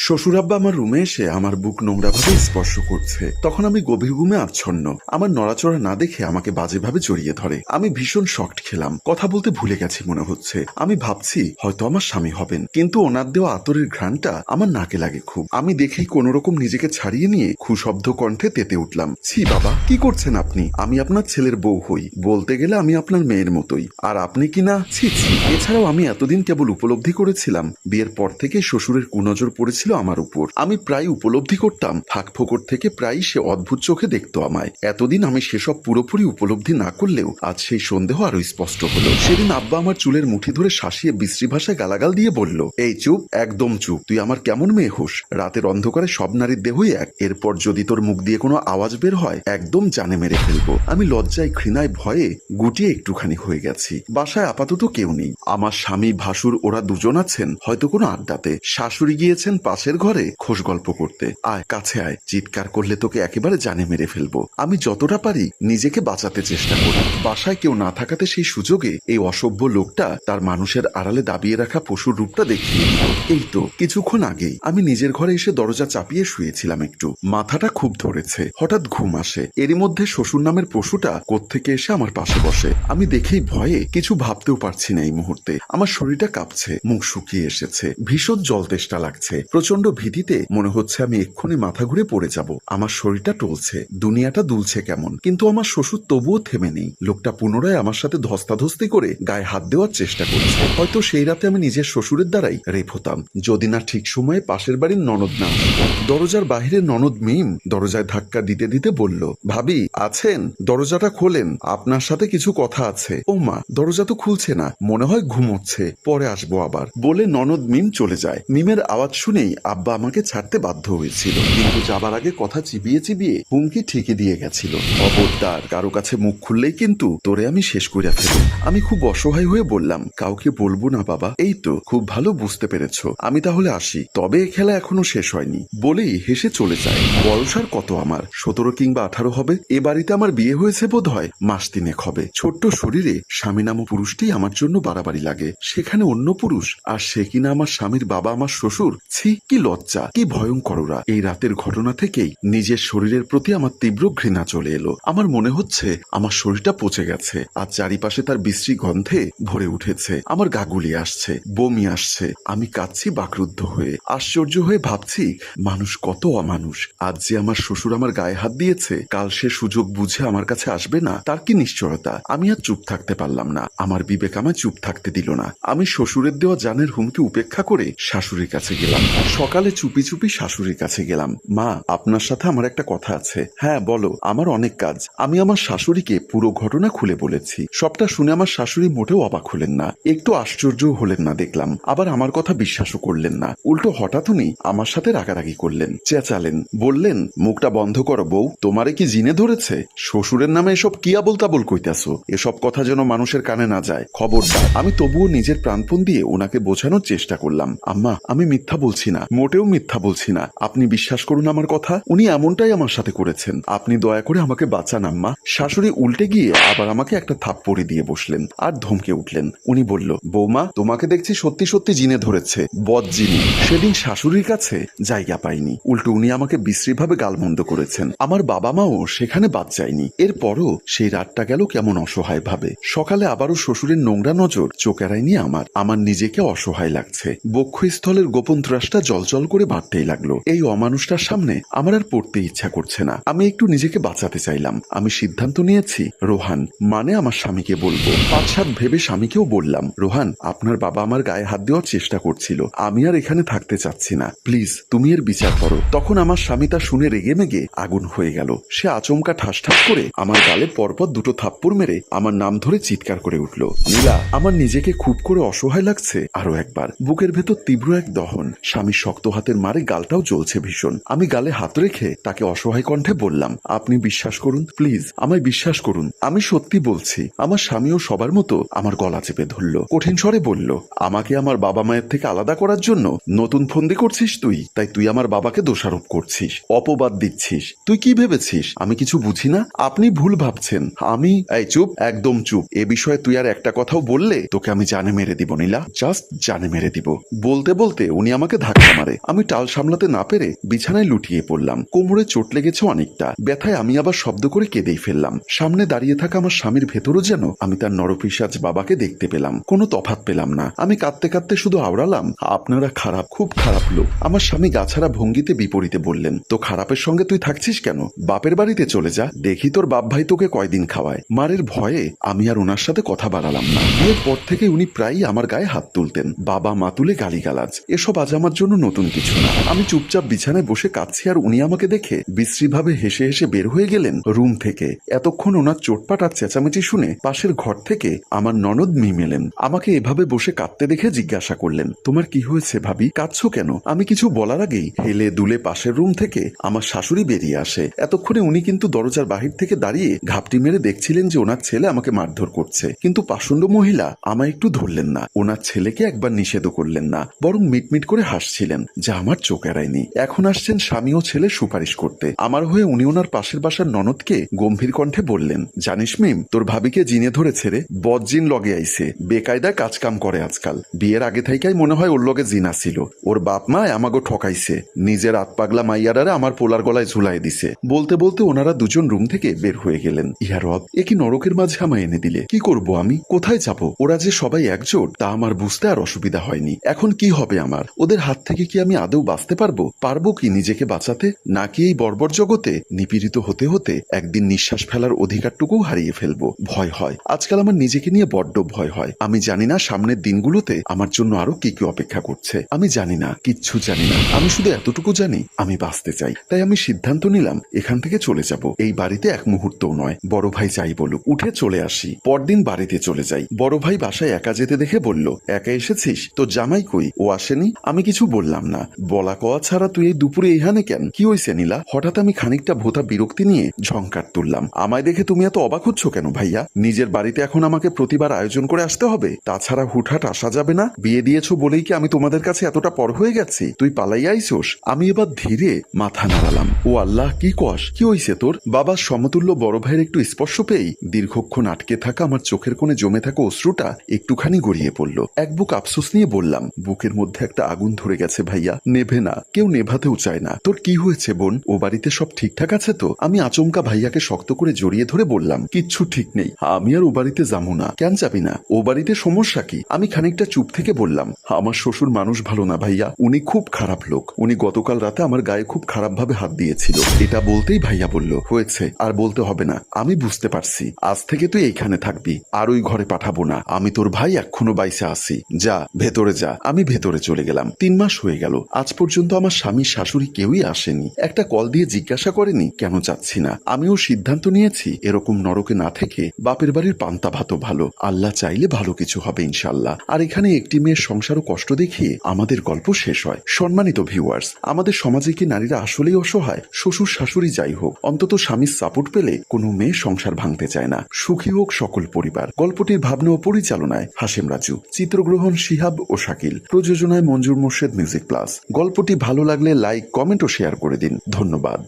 শ্বশুর আব্বা আমার রুমে এসে আমার বুক নোংরাভাবে স্পর্শ করছে। তখন আমি গভীর ঘুমে আচ্ছন্ন। আমার নড়াচড়া না দেখে আমাকে বাজেভাবে জড়িয়ে ধরে। আমি ভীষণ শক্ট খেলাম। কথা বলতে ভুলে গেছি মনে হচ্ছে। আমি ভাবছি, হয়তো আমার স্বামী হবেন। কিন্তু ওনার দেওয়া আতরের ঘ্রাণটা আমার নাকে লাগে খুব। আমি দেখেই কোনো রকম নিজেকে ছাড়িয়ে নিয়ে খুশব্দ কণ্ঠে তেতে উঠলাম। ছি বাবা, কি করছেন আপনি? আমি আপনার ছেলের বউ হই। বলতে গেলে আমি আপনার মেয়ের মতোই। আর আপনি কি না? ছি ছি। এছাড়াও আমি এতদিন কেবল উপলব্ধি করেছিলাম। বিয়ের পর থেকে শ্বশুরের কুনজর পড়েছিল আমার উপর। আমি প্রায় উপলব্ধি করতাম। ফাঁক ফোকর থেকে প্রায় সে অদ্ভুত চোখে দেখতো আমায়। এতদিন আমি সেসব পুরোপুরি উপলব্ধি না করলেও আজ সেই সন্দেহ আরও স্পষ্ট হলো। সেদিন আব্বা আমার চুলের মুঠি ধরে শাসিয়ে বিশ্রী ভাষায় গালাগাল দিয়ে বলল, এই চুপ, একদম চুপ। তুই আমার কেমন মেয়ে হোস? রাতের অন্ধকারে সব নারীর দেহই এক। এরপর যদি তোর মুখ দিয়ে কোনো আওয়াজ বের হয়, একদম জানে মেরে ফেলব। আমি লজ্জায়, ঘৃণায়, ভয়ে গুটিয়ে একটুখানি হয়ে গেছি। বাসায় আপাতত কেউ নেই। আমার স্বামী, ভাসুর, ওরা দুজন আছেন, হয়তো কোনো আড্ডাতে। শাশুড়ি গিয়েছেন পাশের ঘরে খোশ গল্প করতে। আয়, কাছে আয়, চিৎকার করলে তোকে একেবারে জানে মেরে ফেলব। আমি যতটা পারি নিজেকে বাঁচাতে চেষ্টা করি। বাসায় কেউ না থাকাতে সেই সুযোগে এই অসভ্য লোকটা তার মানুষের আড়ালে দাবিয়ে রাখা পশুর রূপটা দেখিয়ে এই তো কিছুক্ষণ আগেই আমি নিজের ঘরে এসে দরজা চাপিয়ে শুয়েছিলাম একটু। মাথাটা খুব ধরেছে। হঠাৎ ঘুম আসে। এরই মধ্যে শ্বশুর নামের পশুটা কোত্থেকে এসে আমার পাশে বসে। আমি দেখেই ভয়ে কিছু ভাবতেও পারছি না এই মুহূর্তে। আমার শরীরটা কাঁপছে, মুখ শুকিয়ে এসেছে। ভীষণ জল তেষ্টা লাগছে। প্রচণ্ড ভীতিতে মনে হচ্ছে আমি এক্ষুনি মাথা ঘুরে পড়ে যাব। আমার শরীরটা টলছে, দুনিয়াটা দুলছে কেমন? কিন্তু আমার শ্বশুর তবুও থেমে নেই। লোকটা পুনরায় আমার সাথে ধস্তাধস্তি করে গায়ে হাত দেওয়ার চেষ্টা করছে। হয়তো সেই রাতে আমি নিজের শ্বশুরের দ্বারাই রেপ হতাম। যদি না ঠিক সময়ে পাশের বাড়ির ননদ না দরজার বাহিরে ননদ মিম দরজায় ধাক্কা দিতে দিতে বলল, ভাবি, আছেন? দরজাটা খোলেন। আপনার সাথে কিছু কথা আছে। ও মা, দরজা তো খুলছে না। মনে হয় ঘুমোচ্ছে। পরে আসব আবার। বলে ননদ মিম চলে যায়। মিমের আওয়াজ শুনেই আব্বা আমাকে ছাড়তে বাধ্য হয়েছিল, কিন্তু যাবার আগে কথা চিবিয়ে চিবিয়ে হুমকি ঠিকই দিয়ে গেছিল। অবদার কারও কাছে মুখ খুললেই কিন্তু তোরে আমি শেষ করে ফেলব। আমি খুব অসহায় হয়ে বললাম, কাউকে বলব না বাবা, এই তো, খুব ভালো বুঝতে পেরেছ। আমি তাহলে আসি। তবে খেলা এখনও শেষ হয়নি, বলেই হেসে চলে যায়। বয়স আর কত আমার? সতেরো কিংবা আঠারো হবে? এ বাড়িতে আমার বিয়ে হয়েছে বোধ হয় মাস তিনেক হবে। ছোট্ট শরীরে স্বামী নামক পুরুষটি আমার জন্য বাড়াবাড়ি লাগে। সেখানে অন্য পুরুষ, আর সে কিনা আমার স্বামীর বাবা আমার শ্বশুর? ছি কি লজ্জা, কি ভয়ঙ্কররা এই রাতের ঘটনা থেকেই নিজের শরীরের প্রতি আমার তীব্র ঘৃণা চলে এলো। আমার মনে হচ্ছে আমার শরীরটা পচে গেছে, আর চারিপাশে তার বিশ্রী গন্ধে ভরে উঠেছে। আমার গা গুলিয়ে আসছে, বমি আসছে। আমি কাঁদছি বাকরুদ্ধ হয়ে। আশ্চর্য হয়ে ভাবছি, মানুষ কত অমানুষ। আজ যে আমার শ্বশুর আমার গায়ে হাত দিয়েছে, কাল সে সুযোগ বুঝে আমার কাছে আসবে না, তার কি নিশ্চয়তা? আমি আর চুপ থাকতে পারলাম না। আমার বিবেক আমায় চুপ থাকতে দিল না। আমি শ্বশুরের দেওয়া জানের হুমকি উপেক্ষা করে শাশুড়ির কাছে গেলাম। সকালে চুপি চুপি শাশুড়ির কাছে গেলাম। মা, আপনার সাথে আমার একটা কথা আছে। হ্যাঁ বলো, আমার অনেক কাজ। আমি আমার শাশুড়িকে পুরো ঘটনা খুলে বলেছি। সবটা শুনে আমার শাশুড়ি মোটেও অবাক হলেন না। একটু আশ্চর্য হলেন না, দেখলাম। আবার আমার কথা বিশ্বাসও করলেন না। উল্টো হঠাৎ উনি আমার সাথে রাগারাগি করলেন, চেঁচালেন। বললেন, মুখটা বন্ধ করো বউ, তোমারে কি জিনে ধরেছে? শ্বশুরের নামে এসব কি আবল তাবল কইতাছো? এসব কথা যেন মানুষের কানে না যায়। খবরদার। আমি তবুও নিজের প্রাণপণ দিয়ে ওনাকে বোঝানোর চেষ্টা করলাম। আম্মা, আমি মিথ্যা বলছি না। মোটেও মিথ্যা বলছি না। আপনি বিশ্বাস করুন আমার কথা, উনি এমনটাই আমার সাথে করেছেন। আপনি দয়া করে আমাকে বাঁচান, আম্মা। শাশুড়ি উল্টে গিয়ে আবার আমাকে একটা থাপ্পড়ি দিয়ে বসলেন আর ধমকে উঠলেন। উনি বলল, বৌমা, তোমাকে দেখছি সত্যি সত্যি জিনে ধরেছে বদ জিনি সেদিন শাশুড়ির কাছে জায়গা পাইনি। উল্টো উনি আমাকে বিশ্রীভাবে গালমন্দ করেছেন। আমার বাবা মাও সেখানে বাদ যায়নি। এরপরও সেই রাতটা গেল কেমন অসহায় ভাবে সকালে আবারও শ্বশুরের নোংরা নজর চোখ এড়ায়নি আমার। আমার নিজেকে অসহায় লাগছে। বক্ষস্থলের গোপন ত্রাসটা জলজল করে বাড়তেই লাগল। এই অমানুষটার সামনে আমার আর পড়তে ইচ্ছা করছে না। আমি একটু নিজেকে বাঁচাতে চাইলাম। আমি সিদ্ধান্ত নিয়েছি, রোহান মানে আমার স্বামীকে বলব। পাঁচ সাত ভেবে স্বামীকেও বললাম, রোহান, আপনার বাবা আমার গায়ে হাত দেওয়ার চেষ্টা করছিল। আমি আর এখানে থাকতে চাচ্ছি না। প্লিজ, তুমি এর বিচার করো। তখন আমার স্বামী তা শুনে রেগে মেগে আগুন হয়ে গেল। সে আচমকা ঠাস ঠাস করে আমার গালে পরপর দুটো থাপ্পড় মেরে আমার নাম ধরে চিৎকার করে উঠল, নীলা, আমার নিজেকে খুব করে অসহায় লাগছে আরও একবার। বুকের ভেতর তীব্র এক দহন। স্বামীর শক্ত হাতের মারে গালটাও জ্বলছে ভীষণ। আমি গালে হাত রেখে তাকে অসহায় কণ্ঠে বললাম, আপনি বিশ্বাস করুন, প্লিজ, আমায় বিশ্বাস করুন। আমি সত্যি বলছি, আমার স্বামীও সবার মতো আমার গলা চেপে ধরল। কঠিন স্বরে বলল, আমাকে আমার বাবা মায়ের থেকে আলাদা করার জন্য নতুন ফন্দি করছিস তুই? তাই তুই আমার বাবাকে দোষারোপ করছিস, অপবাদ দিচ্ছিস। তুই কি ভেবেছিস? আমি কিছু বুঝি না? আপনি ভুল ভাবছেন। আমি, এই চুপ, একদম চুপ। এ বিষয়ে তুই আর একটা কথাও বললে তোকে আমি জানে মেরে দিব, নীলা। জাস্ট জানে মেরে দিব। বলতে বলতে উনি আমাকে ধাক্কা আমারে। আমি টাল সামলাতে না পেরে বিছানায় লুটিয়ে পড়লাম। কোমরে চোট লেগেছে অনেকটা। ব্যথায় আমি আবার শব্দ করে কেঁদেই ফেললাম। সামনে দাঁড়িয়ে থাকা আমার স্বামীর ভেতরও যেন আমি তার নরপিসাজ বাবাকে দেখতে পেলাম। কোনো তফাৎ পেলাম না। আমি কাঁদতে কাঁদতে শুধু আওড়ালাম, আপনারা খারাপ, খুব খারাপ লোক। আমার স্বামী গাছারা ভঙ্গিতে বিপরীতে বললেন তো খারাপের সঙ্গে তুই থাকছিস কেন? বাপের বাড়িতে চলে যা, দেখি তোর বাপ ভাই তোকে কয়দিন খাওয়ায়। মারের ভয়ে আমি আর ওনার সাথে কথা বাড়ালাম না। বিয়ের পর থেকে উনি প্রায়ই আমার গায়ে হাত তুলতেন। বাবা মা তুলে গালিগালাজ। এসব আজ আমার জন্য নতুন কিছু না। আমি চুপচাপ বিছানায় বসে কাঁদছি আর উনি আমাকে দেখে বিশ্রীভাবে হেসে হেসে বের হয়ে গেলেন রুম থেকে। এতক্ষণ ওনার চোটপাট আর চেঁচামেচি শুনে পাশের ঘর থেকে আমার ননদ মিম এলেন। আমাকে এভাবে বসে কাঁদতে দেখে জিজ্ঞাসা করলেন, তোমার কি হয়েছে ভাবি? কাঁদছো কেন? আমি কিছু বলার আগেই হেলে দুলে পাশের রুম থেকে আমার শাশুড়ি বেরিয়ে আসে। এতক্ষণে উনি কিন্তু দরজার বাহির থেকে দাঁড়িয়ে ঘাপটি মেরে দেখছিলেন যে ওনার ছেলে আমাকে মারধর করছে। কিন্তু পাষণ্ড মহিলা আমায় একটু ধরলেন না। ওনার ছেলেকে একবার নিষেধও করলেন না, বরং মিটমিট করে হাসছিলেন। যা আমার চোখ এড়ায়নি। এখন আসছেন স্বামী ও ছেলে সুপারিশ করতে। আমার হয়ে উনি ওনার পাশের বাসার ননদকে গম্ভীর কণ্ঠে বললেন, জানিস মিম, তোর ভাবিকে জিনে ধরেছে রে বজ্জিন লগে আইছে বেকায়দায় কাজ কাম করে আজকাল। বিয়ের আগে থেকেই মনে হয় ওর লগে জিনা ছিল। ওর বাপ মা আমাগো ঠকাইছে। নিজের আত পাগলা মাইয়ারারে আমার পোলার গলায় ঝুলাই দিছে। বলতে বলতে ওনারা দুজন রুম থেকে বের হয়ে গেলেন। ইয়া রব, এ কি নরকের মাঝে আমায় এনে দিলে? কি করব আমি? কোথায় যাব? ওরা যে সবাই একজোট, তা আমার বুঝতে আর অসুবিধা হয়নি। এখন কি হবে আমার? ওদের হাত থেকে কি আমি আদৌ বাঁচতে পারব? পারব কি নিজেকে বাঁচাতে? নাকি এই বর্বর জগতে নিপীড়িত হতে হতে একদিন নিঃশ্বাস ফেলার অধিকারটুকু হারিয়ে ফেলব? ভয় হয়। আজকাল আমার নিজেকে নিয়ে বড্ড ভয় হয়। আমি জানি না সামনের দিনগুলোতে আমার জন্য আরও কি কি অপেক্ষা করছে। আমি জানি না, কিচ্ছু জানি না। আমি শুধু এতটুকু জানি, আমি বাঁচতে চাই। তাই আমি সিদ্ধান্ত নিলাম, এখান থেকে চলে যাব। এই বাড়িতে এক মুহূর্তও নয়। বড় ভাই যাই বলুক, উঠে চলে আসি। পরদিন বাড়িতে চলে যাই। বড় ভাই বাসায় একা যেতে দেখে বলল, একা এসেছিস? তো জামাই কই? ও আসেনি? আমি কিছু বললাম না। বলা কওয়া ছাড়া তুই এই দুপুরে এইখানে কেন? কি হয়েছে নীলা? হঠাৎ আমি খানিকটা ভোতা বিরক্তি নিয়ে ঝঙ্কার তুললাম। আমায় দেখে তুমি এত অবাক হচ্ছ কেন ভাইয়া? নিজের বাড়িতে এখন আমাকে প্রতিবার আয়োজন করে আসতে হবে? তাছাড়া হুটহাট আসা যাবে না? বিয়ে দিয়েছ বলেই কি আমি তোমাদের কাছে এতটা পর হয়ে গেছি? তুই পালাই আইসোস? আমি এবার ধীরে মাথা নাড়ালাম। ও আল্লাহ, কি কস? কি হইছে তোর? বাবার সমতুল্য বড় ভাইয়ের একটু স্পর্শ পেয়েই দীর্ঘক্ষণ আটকে থাকা আমার চোখের কোণে জমে থাকা অশ্রুটা একটুখানি গড়িয়ে পড়ল। এক বুক আফসোস নিয়ে বললাম, বুকের মধ্যে একটা আগুন ধরে গেছে ভাইয়া। নেভে না। কেউ নেভাতেও চায় না। তোর কি হয়েছে বোন? ও বাড়িতে সব ঠিকঠাক আছে তো? আমি আচমকা ভাইয়াকে শক্ত করে জড়িয়ে ধরে বললাম, কিচ্ছু ঠিক নেই। আমি আর ও বাড়িতে যাব না। কেন যাবি না? ও বাড়িতে সমস্যা কি? আমি খানিকটা চুপ থেকে বললাম, আমার শ্বশুর মানুষ ভালো না ভাইয়া। উনি খুব খারাপ লোক। উনি গতকাল রাতে আমার গায়ে খুব খারাপ ভাবে হাত দিয়েছিল। এটা বলতেই ভাইয়া বলল, হয়েছে। আর বলতে হবে না। আমি বুঝতে পারছি। আজ থেকে তুই এইখানে থাকবি। আর ওই ঘরে পাঠাবো না। আমি তোর ভাই এখনও বাইসে আসি। যা, ভেতরে যা। আমি ভেতরে চলে গেলাম। তিন মাস হয়ে গেল। আজ পর্যন্ত আমার স্বামী, শাশুড়ি কেউই আসেনি। একটা কল দিয়ে জিজ্ঞাসা করেনি, কেন যাচ্ছি না? আমিও সিদ্ধান্ত নিয়েছি, এরকম নরকে না থেকে বাপের বাড়ির পান্তা ভাতও ভালো। আল্লাহ চাইলে ভালো কিছু হবে ইনশাল্লাহ আর এখানে একটি মেয়ের সংসারও কষ্ট দেখিয়ে আমাদের গল্প শেষ হয়। সম্মানিত ভিউয়ার্স, আমাদের সমাজে কি নারীরা আসলেই অসহায়? শ্বশুর, শাশুড়ি যাই হোক, অন্তত স্বামীর সাপোর্ট পেলে কোনো মেয়ে সংসার ভাঙতে চায় না। সুখী হোক সকল পরিবার। গল্পটির ভাবনা ও পরিচালনায় হাসেম রাজু, চিত্রগ্রহণ শিহাব ও শাকিল। প্রযোজনায় মঞ্জুর মোর্শেদ মিউজিক প্লাস গল্পটি ভালো লাগলে লাইক কমেন্ট ও শেয়ার করে দিন। ধন্যবাদ।